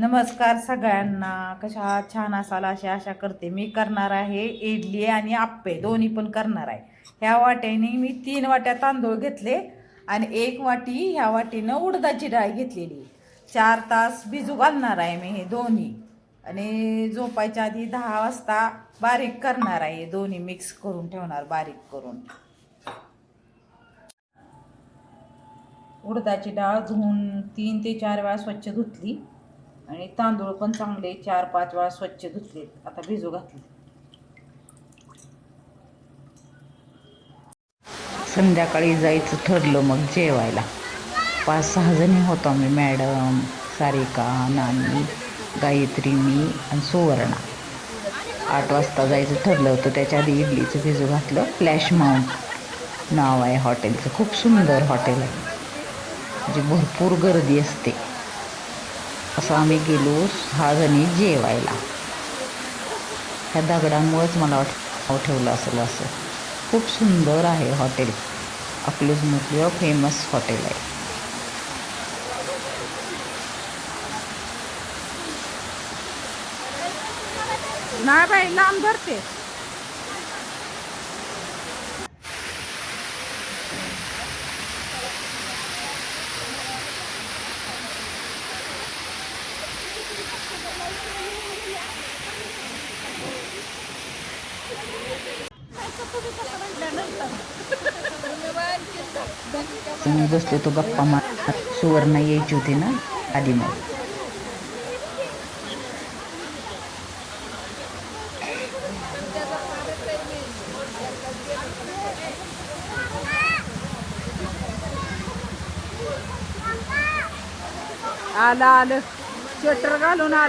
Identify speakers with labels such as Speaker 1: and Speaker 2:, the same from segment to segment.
Speaker 1: नमस्कार सगळ्यांना. कशा छान असाल अशी आशा करते. मी करणार आहे इडली आणि आप्पे. दोन्ही पण करणार आहे. ह्या वाट्याने मी तीन वाट्या तांदूळ घेतले आणि एक वाटी ह्या वाटीनं उडदाची डाळ घेतलेली. चार तास भिजू घालणार आहे मी हे दोन्ही. आणि झोपायच्या आधी दहा वाजता बारीक करणार आहे दोन्ही मिक्स करून ठेवणार बारीक करून. उडदाची डाळ धुवून तीन ते चार वेळा स्वच्छ धुतली. आणि तांदूळ पण चांगले चार पाच वेळा स्वच्छ धुतले. आता भिजू घातले. संध्याकाळी जायचं ठरलं मग जेवायला. पाच सहा जणी होतो आम्ही मॅडम सारिका नानी गायत्री मी आणि सुवर्णा. आठ वाजता जायचं ठरलं होतं त्याच्या आधी इडलीचं भिजू घातलं फ्लॅश माउंट नाव आहे हॉटेलचं खूप सुंदर हॉटेल आहे. म्हणजे भरपूर गर्दी असते. असं आम्ही गेलो सहाजणी जेवायला. ह्या दगडांमुळेच मला वाट ठेवलं असेल असं. खूप सुंदर आहे हॉटेल. अकलूजमधलं फेमस हॉटेल आहे. नाही बाई लांब धरते मी बसले तो गप्पा मार सुवर्ण यायची होती ना आधी मग
Speaker 2: आलं आलं se atragalo na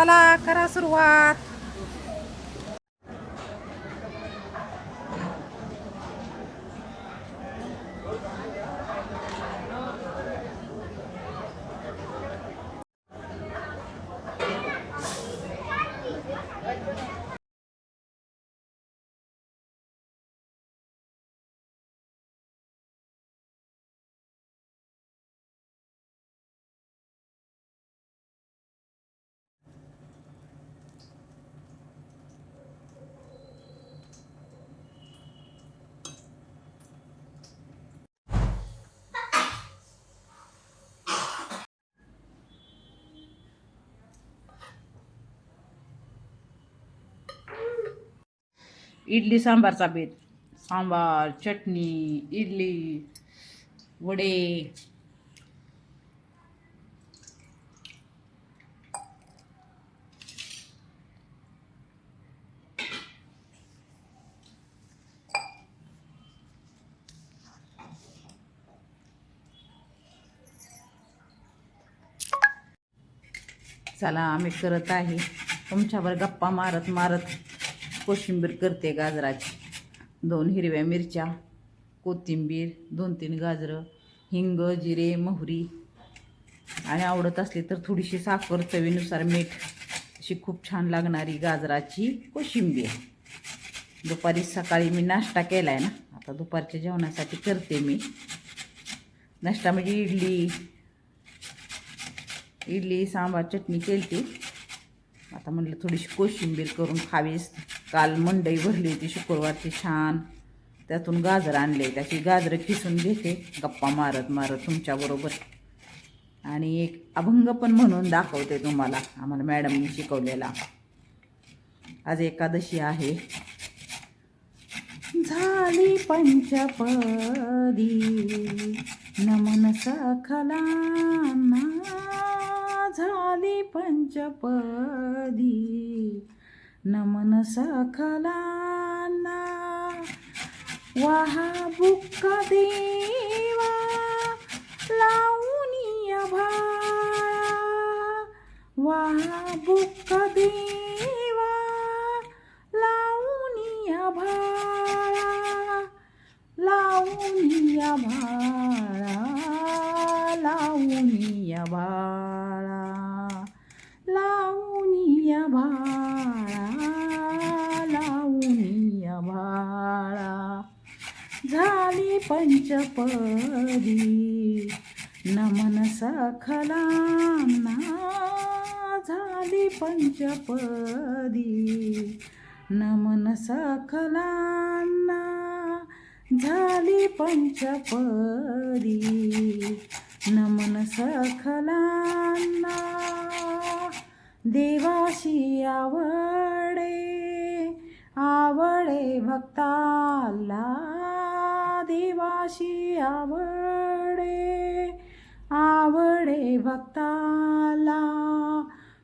Speaker 1: चला करा सुरुवात. इडली सांबारचा बेत. सांबार चटणी इडली वडे. चला आम्ही करत आहे. तुमच्यावर गप्पा मारत मारत. कोशिंबीर करते गाजराची. दोन हिरव्या मिरच्या कोथिंबीर दोन तीन गाजरं हिंग जिरे मोहरी. आणि आवडत असली तर थोडीशी साखर चवीनुसार मीठ. अशी खूप छान लागणारी गाजराची कोशिंबीर. दुपारी सकाळी मी नाश्ता केला आहे ना आता दुपारच्या जेवणासाठी करते मी. नाश्ता म्हणजे इडली. इडली सांबार चटणी केली ती आता म्हणलं थोडीशी कोशिंबीर करून खावीस. काल मंडई भरली होती शुक्रवारची छान. त्यातून गाजर आणले. त्याची गाजरं खिसून घेते. गप्पा मारत मारत तुमच्याबरोबर आणि एक अभंग पण म्हणून दाखवते तुम्हाला आम्हाला मॅडमनी शिकवलेला. आज एकादशी आहे. झाली पंचपदी. नमन सखलांना झाली पंचपदी. नमन सखलांना वाहा बुक्क देवा लावूनिया भाळा वाहा बुक्क देवा लावूनिया भाळा लावूनिया भाळा लावूनिया भाळा लावूनिया भाळा लावूनिया भाळा झाली पंचपदी. नमन सखलांना झाली पंचपदी. नमन सखलांना झाली पंचपदी. नमन सखलांना देवाशी आवडे आवडे भक्ताला देवाशी आवडे आवडे भक्ताला.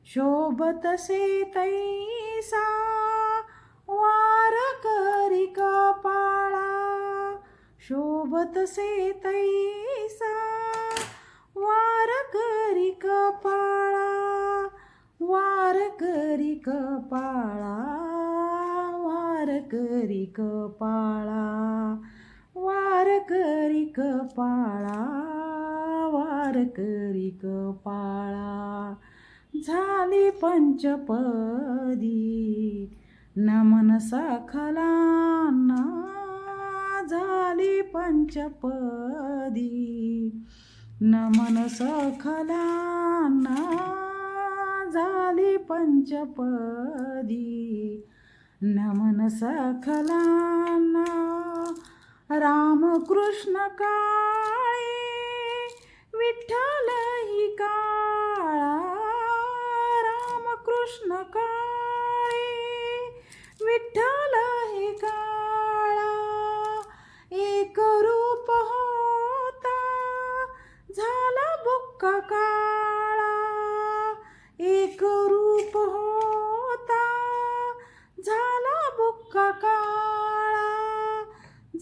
Speaker 1: शोभतसे तैसा वार करी कपाळा. शोभतसे तैसा वार करी कपाळा वार करी कपाळा वार करी कपाळा. करी कपाळा वार करी कपाळा झाली पंचपदी नमन सखलांना झाली पंचपदी. नमन सखलांना झाली पंचपदी. नमन सखलांना रामकृष्ण काळे विठ्ठल ही काळा. रामकृष्ण काळे विठ्ठल ही काळा. एक रूप होता. झाला बुक्का काळा. एक रूप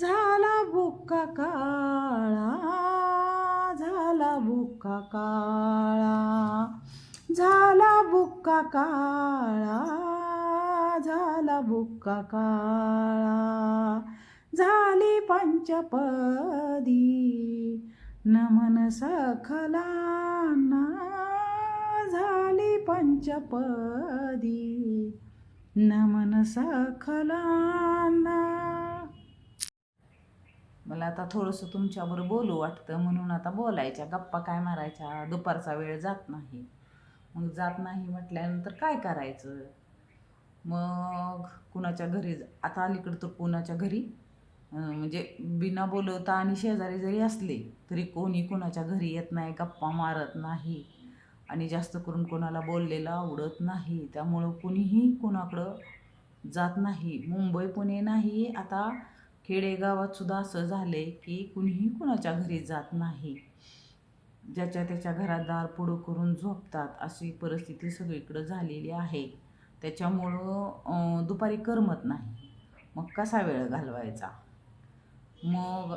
Speaker 1: झाला बुक्का काळा झाला बुक्का काळा झाला बुक्का काळा झाला बुक्का काळा. झाली पंचपदी नमन सखलाना झाली पंचपदी नमन सखलाना मला आता थोडंसं तुमच्याबरोबर बोलू वाटतं. म्हणून आता बोलायच्या. गप्पा काय मारायच्या? दुपारचा वेळ जात नाही. मग जात नाही म्हटल्यानंतर काय करायचं? मग कुणाच्या घरी आता अलीकडं तर कुणाच्या घरी? म्हणजे बिना बोलवता आणि शेजारी जरी असले तरी कोणी कुणाच्या घरी येत नाही गप्पा मारत नाही. आणि जास्त करून कोणाला बोललेलं आवडत नाही. त्यामुळं कुणीही कुणाकडं जात नाही. मुंबई पुणे नाही. आता खेडेगावात सुद्धा असं आहे की कुणीही कुणाच्या घरी जात नाही. ज्याच्या त्याच्या घरात दार पुढं करून झोपतात अशी परिस्थिती सगळीकडं झालेली आहे. त्याच्यामुळं दुपारी करमत नाही. मग कसा वेळ घालवायचा? मग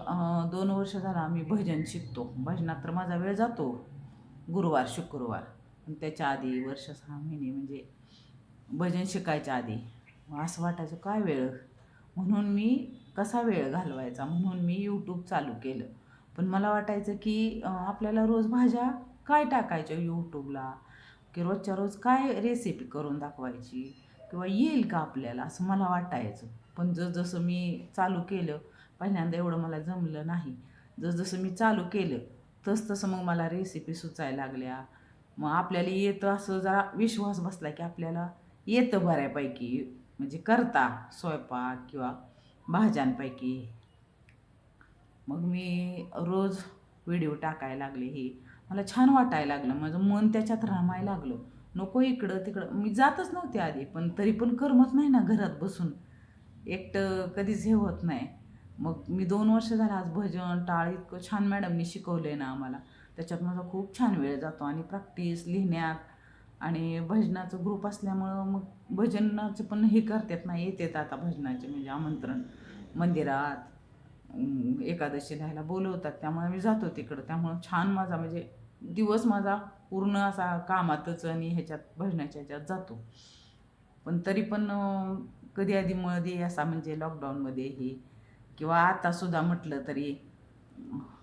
Speaker 1: दोन वर्ष झालं आम्ही भजन शिकतो. भजनात तर माझा वेळ जातो. गुरुवार शुक्रवार. पण त्याच्या आधी वर्ष सहा महिने म्हणजे भजन शिकायच्या आधी. मग असं वाटायचं काय वेळ? म्हणून मी कसा वेळ घालवायचा म्हणून मी यूट्यूब चालू केलं. पण मला वाटायचं की आपल्याला रोज भाज्या काय टाकायच्या यूट्यूबला की रोजच्या रोज काय रेसिपी करून दाखवायची? किंवा येईल का आपल्याला? असं मला वाटायचं. पण जसजसं मी चालू केलं पहिल्यांदा एवढं मला जमलं नाही. जसजसं मी चालू केलं तस तसं मग मला रेसिपी सुचायला लागल्या. मग आपल्याला येतं असं जरा विश्वास बसला की आपल्याला येतं बऱ्यापैकी. म्हणजे करता स्वयंपाक किंवा भाज्यांपैकी. मग मी रोज व्हिडिओ टाकायला लागले हे. मला छान वाटायला लागलं. माझं मन त्याच्यात रमायला लागलं. नको इकडं तिकडं. मी जातच नव्हते आधी पण तरी पण करमत नाही ना घरात बसून. एकटं कधीच हे होत नाही. मग मी दोन वर्ष झालं आज भजन टाळ इतकं छान मॅडमनी शिकवलं आहे ना आम्हाला. त्याच्यात माझा खूप छान वेळ जातो आणि प्रॅक्टिस लिहिण्यात आणि भजनाचं ग्रुप असल्यामुळं मग भजनाचं पण हे करतात ना येतात आता भजनाचे म्हणजे आमंत्रण. मंदिरात एकादशी राहायला बोलवतात. त्यामुळे मी जातो तिकडं. त्यामुळं छान माझा म्हणजे दिवस माझा पूर्ण असा कामातच आणि ह्याच्यात भजनाच्या ह्याच्यात जातो. पण तरी पण कधी आधी मध्ये असा म्हणजे लॉकडाऊनमध्ये ही किंवा आतासुद्धा म्हटलं तरी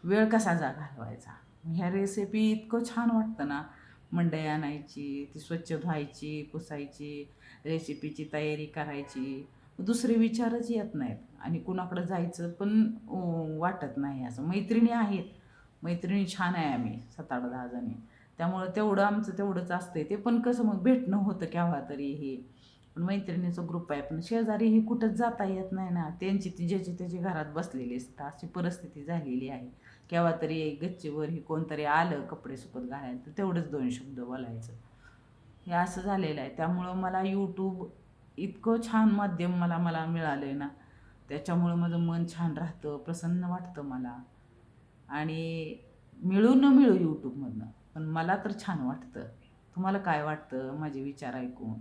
Speaker 1: वेळ कसा जा घालवायचा? ह्या रेसिपी इतकं छान वाटतं ना. मंडई आणायची ती स्वच्छ धुवायची पुसायची रेसिपीची तयारी करायची. दुसरे विचारच येत नाहीत आणि कुणाकडं जायचं पण वाटत नाही असं. मैत्रिणी आहेत. मैत्रिणी छान आहे आम्ही सात आठ दहा जणी. त्यामुळं तेवढं आमचं तेवढंच असतं ते पण कसं मग भेटणं होतं केव्हा तरी हे. पण मैत्रिणीचं ग्रुप आहे. पण शेजारी हे कुठंच जाता येत नाही ना. त्यांची ती ज्याची त्याची घरात बसलेली असतात अशी परिस्थिती झालेली आहे. केव्हा तरी गच्चीवर ही कोणतरी आलं कपडे सुकत घालायला तर तेवढंच दोन शब्द बोलायचं. हे असं झालेलं आहे. त्यामुळं मला यूट्यूब इतकं छान माध्यम मला मला मिळालं आहे ना त्याच्यामुळं माझं मन छान राहतं प्रसन्न वाटतं मला. आणि मिळू न मिळू यूट्यूबमधनं पण मला तर छान वाटतं. तुम्हाला काय वाटतं? माझे विचार ऐकून.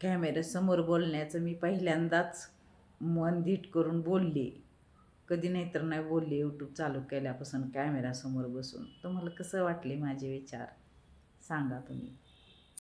Speaker 1: कॅमेऱ्यासमोर बोलण्याचं मी पहिल्यांदाच मन धीट करून बोलले. कधी नाही तर नाही बोलले. यूट्यूब चालू केल्यापासून कॅमेरासमोर बसून. तुम्हाला कसं वाटले माझे विचार? सांगा तुम्ही.